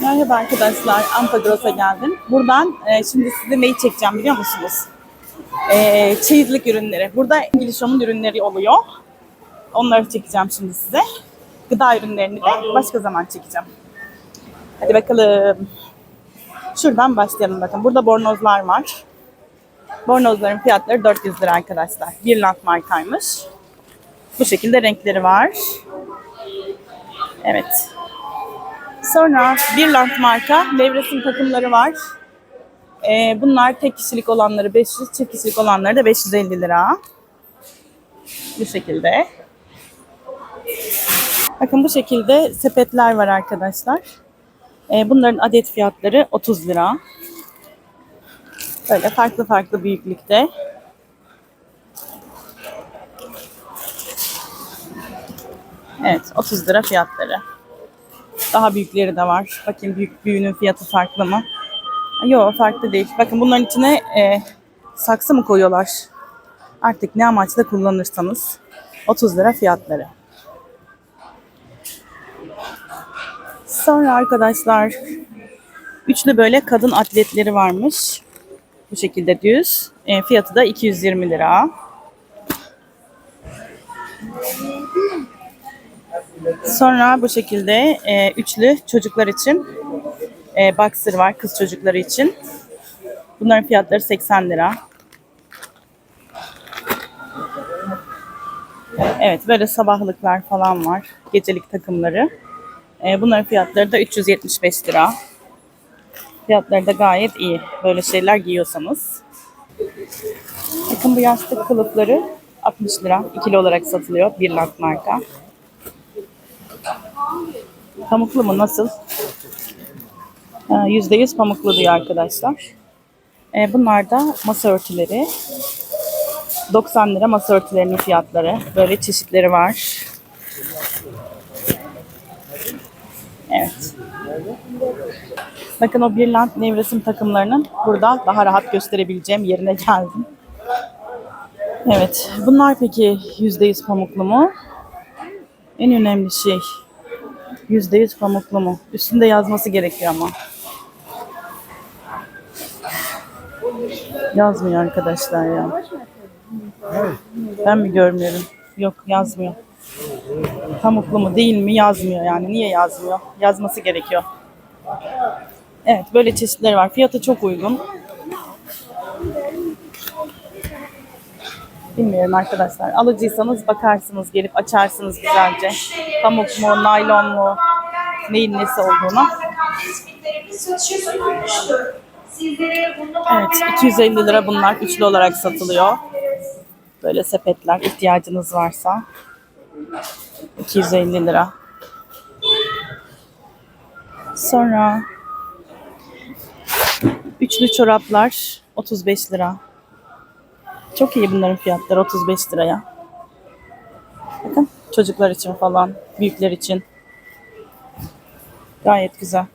Merhaba arkadaşlar, Ampagros'a geldim. Buradan e, şimdi size neyi çekeceğim biliyor musunuz? E, çeyizlik ürünleri. Burada İngiliz Home'un ürünleri oluyor. Onları çekeceğim şimdi size. Gıda ürünlerini de başka zaman çekeceğim. Hadi bakalım. Şuradan başlayalım bakın. Burada bornozlar var. Bornozların fiyatları 400 lira arkadaşlar. Birland markaymış. Bu şekilde renkleri var. Evet. Sonra Birland marka nevresim takımları var. Ee, bunlar tek kişilik olanları 500, çift kişilik olanları da 550 lira. Bu şekilde. Bakın bu şekilde sepetler var arkadaşlar. Ee, bunların adet fiyatları 30 lira. Böyle farklı farklı büyüklükte. Evet 30 lira fiyatları. Daha büyükleri de var. Bakın büyük büyüğünün fiyatı farklı mı? Yok farklı değil. Bakın bunların içine e, saksı mı koyuyorlar? Artık ne amaçla kullanırsanız 30 lira fiyatları. Sonra arkadaşlar üçlü böyle kadın atletleri varmış. Bu şekilde düz. E, fiyatı da 220 lira. Sonra bu şekilde e, üçlü çocuklar için e, boxer var kız çocukları için. Bunların fiyatları 80 lira. Evet böyle sabahlıklar falan var. Gecelik takımları. E, bunların fiyatları da 375 lira. Fiyatları da gayet iyi. Böyle şeyler giyiyorsanız. Bakın bu yastık kılıfları 60 lira. İkili olarak satılıyor. Birland marka. Pamuklu mu? Nasıl? Ha, %100 pamuklu diyor arkadaşlar. E, bunlar da masa örtüleri. 90 lira masa örtülerinin fiyatları. Böyle çeşitleri var. Evet. Bakın o Birland nevresim takımlarının burada daha rahat gösterebileceğim yerine geldim. Evet. Bunlar peki %100 pamuklu mu? En önemli şey %100 pamuklu mu? Üstünde yazması gerekiyor ama. Yazmıyor arkadaşlar ya. Ben mi görmüyorum? Yok yazmıyor. Pamuklu mu değil mi yazmıyor yani. Niye yazmıyor? Yazması gerekiyor. Evet böyle çeşitleri var. Fiyatı çok uygun. Bilmiyorum arkadaşlar. Alıcıysanız bakarsınız gelip açarsınız güzelce. Pamuk mu, naylon mu, neyin nesi olduğunu. Evet 250 lira bunlar üçlü olarak satılıyor. Böyle sepetler ihtiyacınız varsa. 250 lira. Sonra üçlü çoraplar 35 lira. Çok iyi bunların fiyatları 35 liraya. Bakın çocuklar için falan, büyükler için. Gayet güzel.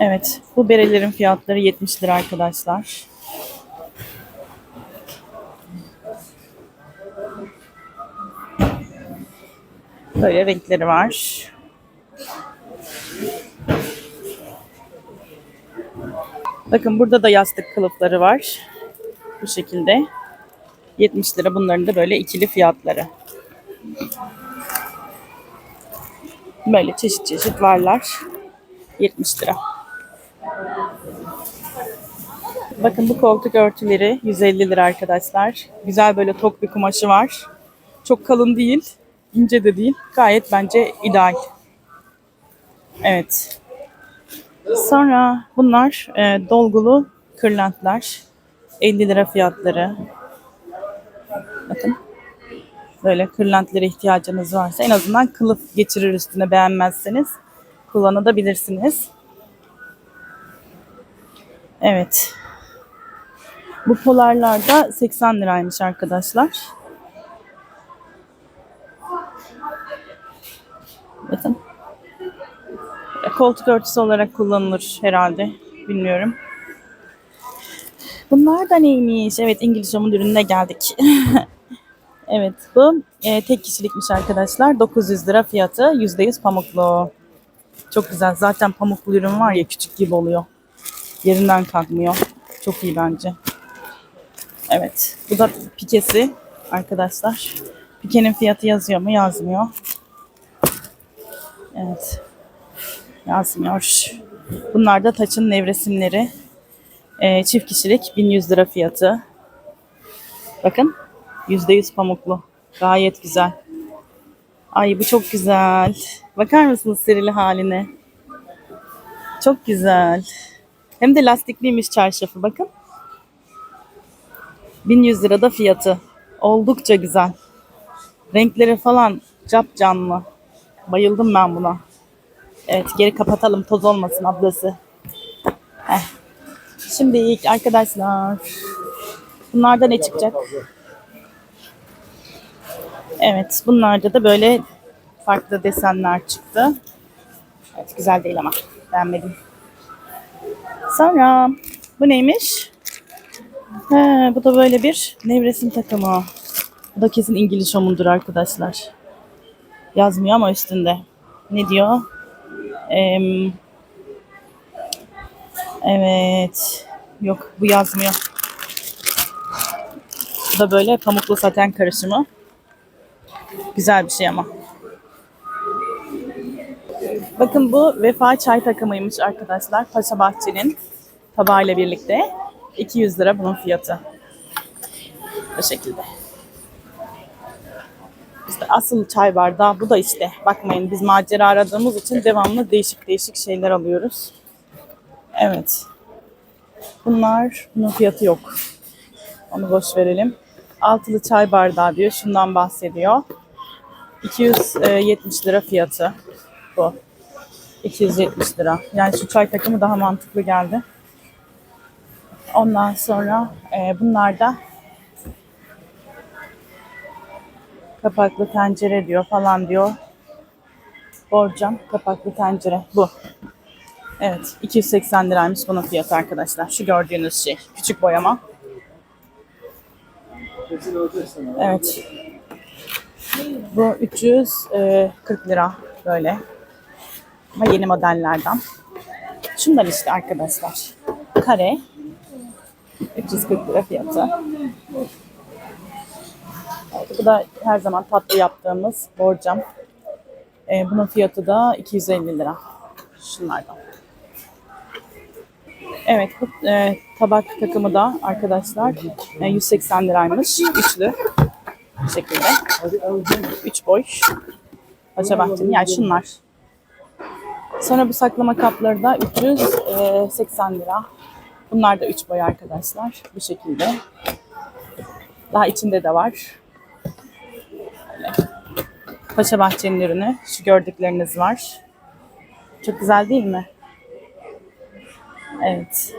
Evet, bu berelerin fiyatları 70 lira arkadaşlar. Böyle renkleri var. Bakın burada da yastık kılıfları var. Bu şekilde. 70 lira bunların da böyle ikili fiyatları. Böyle çeşit çeşit varlar. 70 lira. Bakın bu koltuk örtüleri 150 lira arkadaşlar. Güzel böyle tok bir kumaşı var. Çok kalın değil, ince de değil. Gayet bence ideal. Evet. Sonra bunlar e, dolgulu kırlentler. 50 lira fiyatları. Bakın. Böyle kırlentlere ihtiyacınız varsa en azından kılıf geçirir üstüne beğenmezseniz kullanabilirsiniz. Evet. Bu polarlar da 80 liraymış arkadaşlar. Bakın. Koltuk örtüsü olarak kullanılır herhalde. Bilmiyorum. Bunlar da neymiş? Evet İngiliz Home'un geldik. Evet bu e, tek kişilikmiş arkadaşlar. 900 lira fiyatı. %100 pamuklu. Çok güzel. Zaten pamuklu ürün var ya küçük gibi oluyor. Yerinden kalkmıyor. Çok iyi bence. Evet. Bu da pikesi arkadaşlar. Pikenin fiyatı yazıyor mu? Yazmıyor. Evet. Yazmıyor. Bunlar da taçın nevresimleri. Ee, çift kişilik 1100 lira fiyatı. Bakın. %100 pamuklu. Gayet güzel. Ay bu çok güzel. Bakar mısınız serili haline? Çok güzel. Hem de lastikliymiş çarşafı bakın. 1100 lira da fiyatı. Oldukça güzel. Renkleri falan cap canlı. Bayıldım ben buna. Evet geri kapatalım toz olmasın ablası. Heh. Şimdi ilk arkadaşlar. Bunlarda ne çıkacak? Evet bunlarda da böyle farklı desenler çıktı. Evet güzel değil ama beğenmedim. Sonra bu neymiş? He, bu da böyle bir nevresim takımı. Bu da kesin İngiliz homundur arkadaşlar. Yazmıyor ama üstünde. Ne diyor? Evet. Yok bu yazmıyor. Bu da böyle pamuklu saten karışımı. Güzel bir şey ama. Bakın bu vefa çay takımıymış arkadaşlar. Paşa Bahçe'nin tabağıyla birlikte. 200 lira bunun fiyatı. Bu şekilde. İşte asıl çay bardağı bu da işte. Bakmayın biz macera aradığımız için devamlı değişik değişik şeyler alıyoruz. Evet. Bunlar, bunun fiyatı yok. Onu boş verelim. Altılı çay bardağı diyor. Şundan bahsediyor. 270 lira fiyatı bu. 270 lira. Yani şu çay takımı daha mantıklı geldi. Ondan sonra e, bunlar da kapaklı tencere diyor falan diyor. Borcam kapaklı tencere bu. Evet 280 liraymış bunun fiyatı arkadaşlar. Şu gördüğünüz şey. Küçük boyama. Evet. Bu 340 lira böyle. Ama yeni modellerden. Şunlar işte arkadaşlar. Kare. 340 lira fiyatı. Bu da her zaman tatlı yaptığımız borcam. Ee, bunun fiyatı da 250 lira. Şunlardan. Evet bu e, tabak takımı da arkadaşlar e, 180 liraymış. Üçlü. Şekilde. Üç boy. Paşa Bahçe'nin yani şunlar. Sonra bu saklama kapları da 380 lira. Bunlar da 3 boy arkadaşlar. Bu şekilde. Daha içinde de var. Paşa Bahçe'nin ürünü. Şu gördükleriniz var. Çok güzel değil mi? Evet.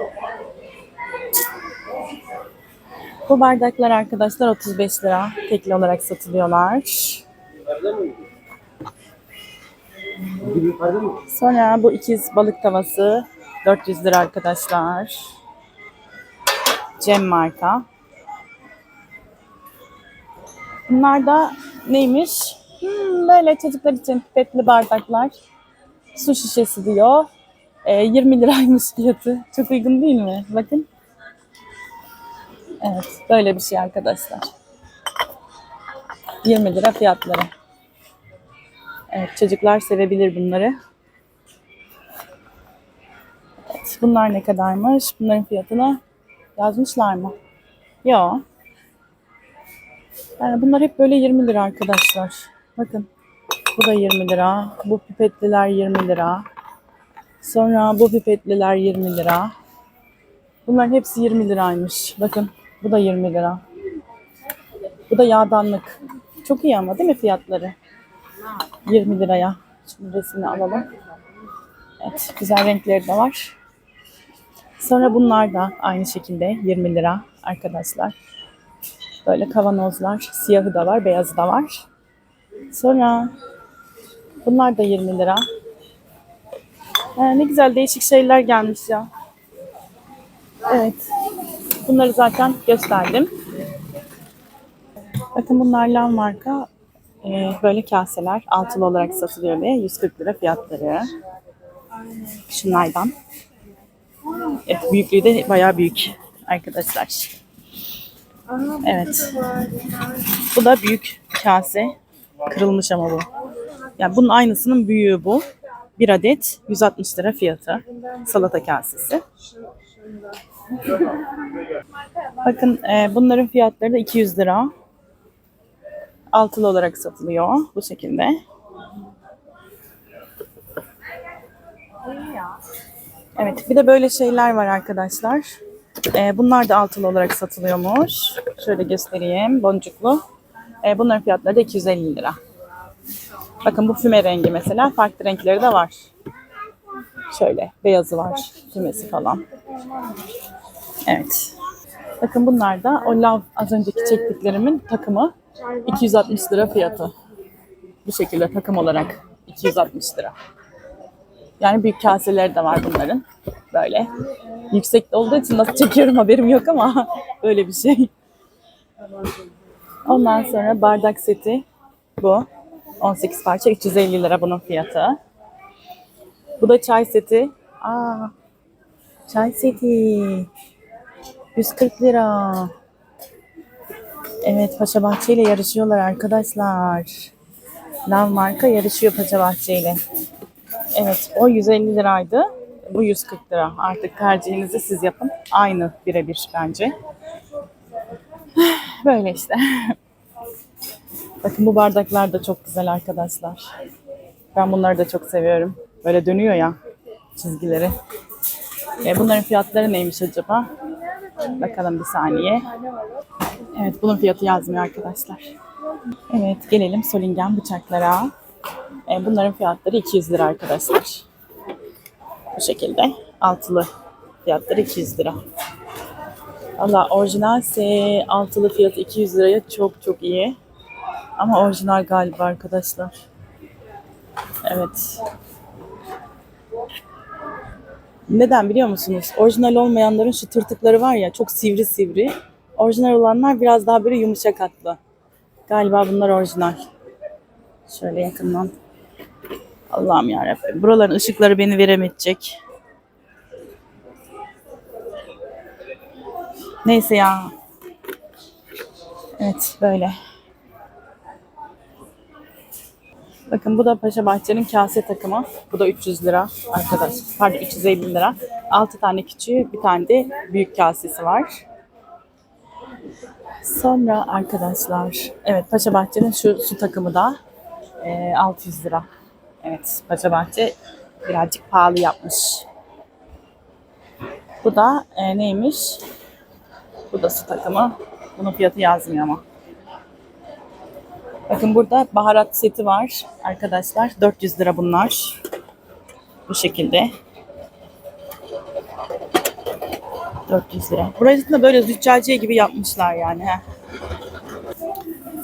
Bu bardaklar arkadaşlar 35 lira. Tekli olarak satılıyorlar. Sonra bu ikiz balık tavası 400 lira arkadaşlar. Cem marka. Bunlar da neymiş? Hmm, böyle çocuklar için pipetli bardaklar. Su şişesi diyor. Ee, 20 liraymış fiyatı. Çok uygun değil mi? Bakın. Evet, böyle bir şey arkadaşlar. 20 lira fiyatları. Evet, çocuklar sevebilir bunları. Evet, bunlar ne kadarmış? Bunların fiyatını yazmışlar mı? Yok. Yani bunlar hep böyle 20 lira arkadaşlar. Bakın. Bu da 20 lira. Bu pipetliler 20 lira. Sonra bu pipetliler 20 lira. Bunların hepsi 20 liraymış. Bakın bu da 20 lira. Bu da yağdanlık. Çok iyi ama değil mi fiyatları? 20 liraya. Şimdi resmini alalım. Evet, güzel renkleri de var. Sonra bunlar da aynı şekilde 20 lira arkadaşlar. Böyle kavanozlar. Siyahı da var, beyazı da var. Sonra bunlar da 20 lira. Ee, ne güzel değişik şeyler gelmiş ya. Evet. Bunları zaten gösterdim. Bakın bunlar Lav marka e, böyle kaseler altılı olarak satılıyor ve 140 lira fiyatları. Şunlardan. Evet, büyüklüğü de bayağı büyük arkadaşlar. Evet. Bu da büyük kase. Kırılmış ama bu. Yani bunun aynısının büyüğü bu. Bir adet 160 lira fiyatı. Salata kasesi. Bakın e, bunların fiyatları da 200 lira. Altılı olarak satılıyor bu şekilde. Evet bir de böyle şeyler var arkadaşlar. E, bunlar da altılı olarak satılıyormuş. Şöyle göstereyim boncuklu. E, bunların fiyatları da 250 lira. Bakın bu füme rengi mesela. Farklı renkleri de var. Şöyle beyazı var. Fümesi falan. Evet. Bakın bunlar da o lav az önceki çektiklerimin takımı 260 lira fiyatı. Bu şekilde takım olarak 260 lira. Yani büyük kaseleri de var bunların. Böyle. Yüksek olduğu için nasıl çekiyorum haberim yok ama böyle bir şey. Ondan sonra bardak seti bu. 18 parça 350 lira bunun fiyatı. Bu da çay seti. Aa, çay seti. 140 lira. Evet Paşa Bahçe ile yarışıyorlar arkadaşlar. Lav marka yarışıyor Paşa Bahçe ile. Evet o 150 liraydı. Bu 140 lira. Artık tercihinizi siz yapın. Aynı birebir bence. Böyle işte. Bakın bu bardaklar da çok güzel arkadaşlar. Ben bunları da çok seviyorum. Böyle dönüyor ya çizgileri. E, bunların fiyatları neymiş acaba? Bakalım bir saniye. Evet bunun fiyatı yazmıyor arkadaşlar. Evet gelelim Solingen bıçaklara. E, bunların fiyatları 200 lira arkadaşlar. Bu şekilde. Altılı fiyatları 200 lira. Valla orijinalse altılı fiyatı 200 liraya çok çok iyi. Ama orijinal galiba arkadaşlar. Evet. Neden biliyor musunuz? Orijinal olmayanların şu tırtıkları var ya çok sivri sivri. Orijinal olanlar biraz daha böyle yumuşak hatlı. Galiba bunlar orijinal. Şöyle yakından. Allah'ım yarabbim. Buraların ışıkları beni veremeyecek. Neyse ya. Evet böyle. Bakın bu da Paşa Bahçe'nin kase takımı. Bu da 300 lira arkadaş. Pardon 350 lira. 6 tane küçüğü bir tane de büyük kasesi var. Sonra arkadaşlar evet Paşa Bahçe'nin şu su takımı da e, 600 lira. Evet Paşa Bahçe birazcık pahalı yapmış. Bu da e, neymiş? Bu da su takımı. Bunun fiyatı yazmıyor ama. Bakın burada baharat seti var arkadaşlar. 400 lira bunlar. Bu şekilde. 400 lira. Burası da böyle züccaciye gibi yapmışlar yani.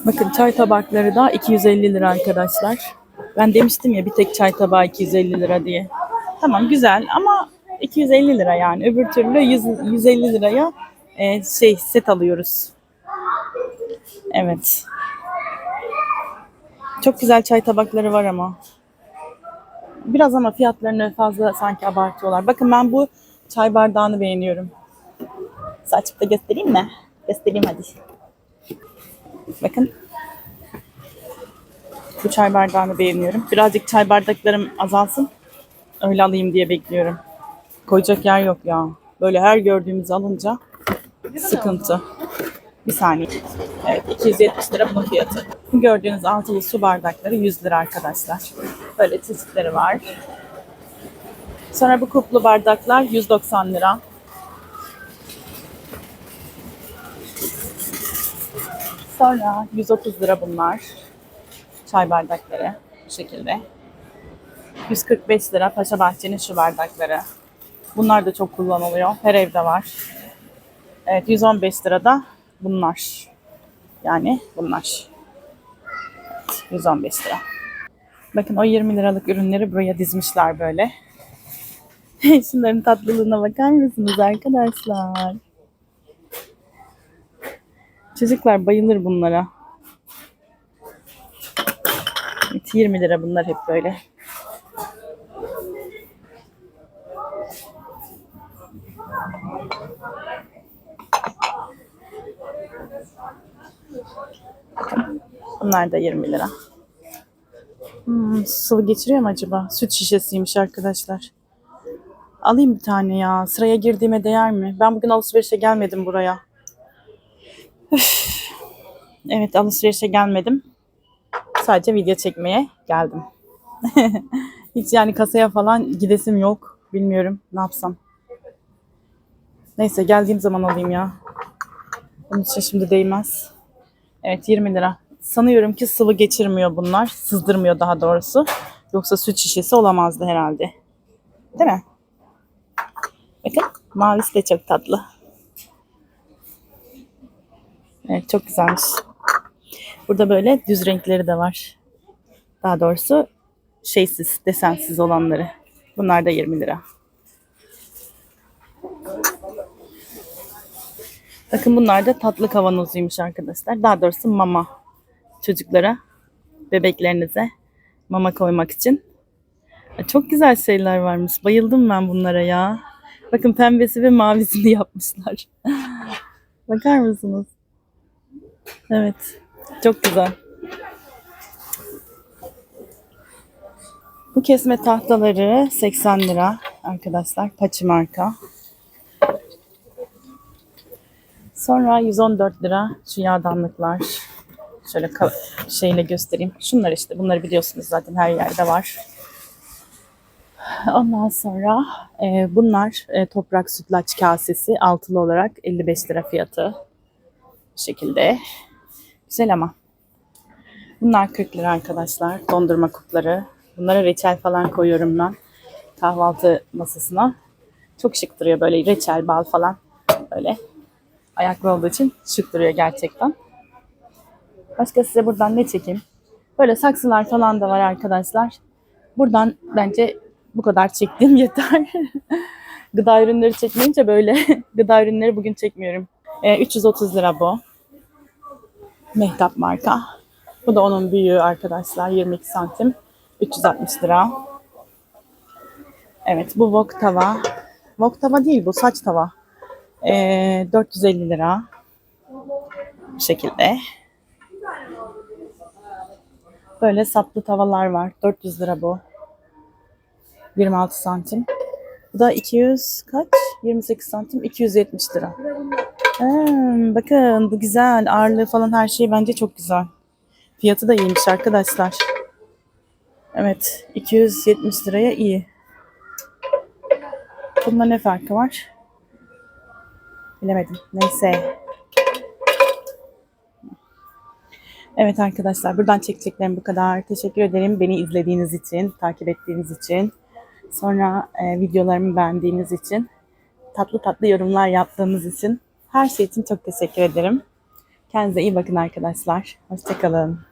Bakın çay tabakları da 250 lira arkadaşlar. Ben demiştim ya bir tek çay tabağı 250 lira diye. Tamam güzel ama 250 lira yani. Öbür türlü 100, 150 liraya e, şey set alıyoruz. Evet. Çok güzel çay tabakları var ama. Biraz ama fiyatlarını fazla sanki abartıyorlar. Bakın ben bu çay bardağını beğeniyorum. Size açıp da göstereyim mi? Göstereyim hadi. Bakın. Bu çay bardağını beğeniyorum. Birazcık çay bardaklarım azalsın. Öyle alayım diye bekliyorum. Koyacak yer yok ya. Böyle her gördüğümüzü alınca sıkıntı. Bir saniye. Evet 270 lira bunun fiyatı. Gördüğünüz altılı su bardakları 100 lira arkadaşlar. Böyle çeşitleri var. Sonra bu kuplu bardaklar 190 lira. Sonra 130 lira bunlar. Çay bardakları bu şekilde. 145 lira Paşa Bahçe'nin şu bardakları. Bunlar da çok kullanılıyor. Her evde var. Evet 115 lirada bunlar. Yani bunlar. Evet, 115 lira. Bakın o 20 liralık ürünleri buraya dizmişler böyle. Şunların tatlılığına bakar mısınız arkadaşlar? Çocuklar bayılır bunlara. Evet, 20 lira bunlar hep böyle. Bunlar da 20 lira. Hmm, sıvı geçiriyor mu acaba? Süt şişesiymiş arkadaşlar. Alayım bir tane ya. Sıraya girdiğime değer mi? Ben bugün alışverişe gelmedim buraya. Üf. Evet alışverişe gelmedim. Sadece video çekmeye geldim. Hiç yani kasaya falan gidesim yok. Bilmiyorum ne yapsam. Neyse geldiğim zaman alayım ya. Onun için şimdi değmez. Evet 20 lira. Sanıyorum ki sıvı geçirmiyor bunlar. Sızdırmıyor daha doğrusu. Yoksa süt şişesi olamazdı herhalde. Değil mi? Bakın mavisi de çok tatlı. Evet çok güzelmiş. Burada böyle düz renkleri de var. Daha doğrusu şeysiz, desensiz olanları. Bunlar da 20 lira. Bakın bunlar da tatlı kavanozuymuş arkadaşlar. Daha doğrusu mama. Çocuklara, bebeklerinize mama koymak için. Çok güzel şeyler varmış. Bayıldım ben bunlara ya. Bakın pembesi ve mavisini yapmışlar. Bakar mısınız? Evet. Çok güzel. Bu kesme tahtaları 80 lira arkadaşlar. Paçi marka. Sonra 114 lira şu yağdanlıklar. Şöyle şeyle göstereyim. Şunlar işte. Bunları biliyorsunuz zaten her yerde var. Ondan sonra e, bunlar e, toprak sütlaç kasesi altılı olarak 55 lira fiyatı. Bu şekilde. Güzel ama. Bunlar 40 lira arkadaşlar. Dondurma kupları. Bunlara reçel falan koyuyorum ben. Kahvaltı masasına. Çok şık duruyor böyle reçel, bal falan. Böyle. Ayaklı olduğu için şık duruyor gerçekten. Başka size buradan ne çekeyim? Böyle saksılar falan da var arkadaşlar. Buradan bence bu kadar çektiğim yeter. gıda ürünleri çekmeyince böyle gıda ürünleri bugün çekmiyorum. Ee, 330 lira bu. Mehtap marka. Bu da onun büyüğü arkadaşlar 22 santim. 360 lira. Evet bu wok tava. Wok tava değil bu saç tava. Ee, 450 lira. Bu şekilde. Böyle saplı tavalar var. 400 lira bu. 26 santim. Bu da 200 kaç? 28 santim. 270 lira. Hmm, bakın bu güzel. Ağırlığı falan her şey bence çok güzel. Fiyatı da iyiymiş arkadaşlar. Evet. 270 liraya iyi. Bunda ne farkı var? Bilemedim. Neyse. Evet arkadaşlar buradan çekeceklerim bu kadar. Teşekkür ederim beni izlediğiniz için, takip ettiğiniz için. Sonra e, videolarımı beğendiğiniz için, tatlı tatlı yorumlar yaptığınız için, her şey için çok teşekkür ederim. Kendinize iyi bakın arkadaşlar. Hoşçakalın.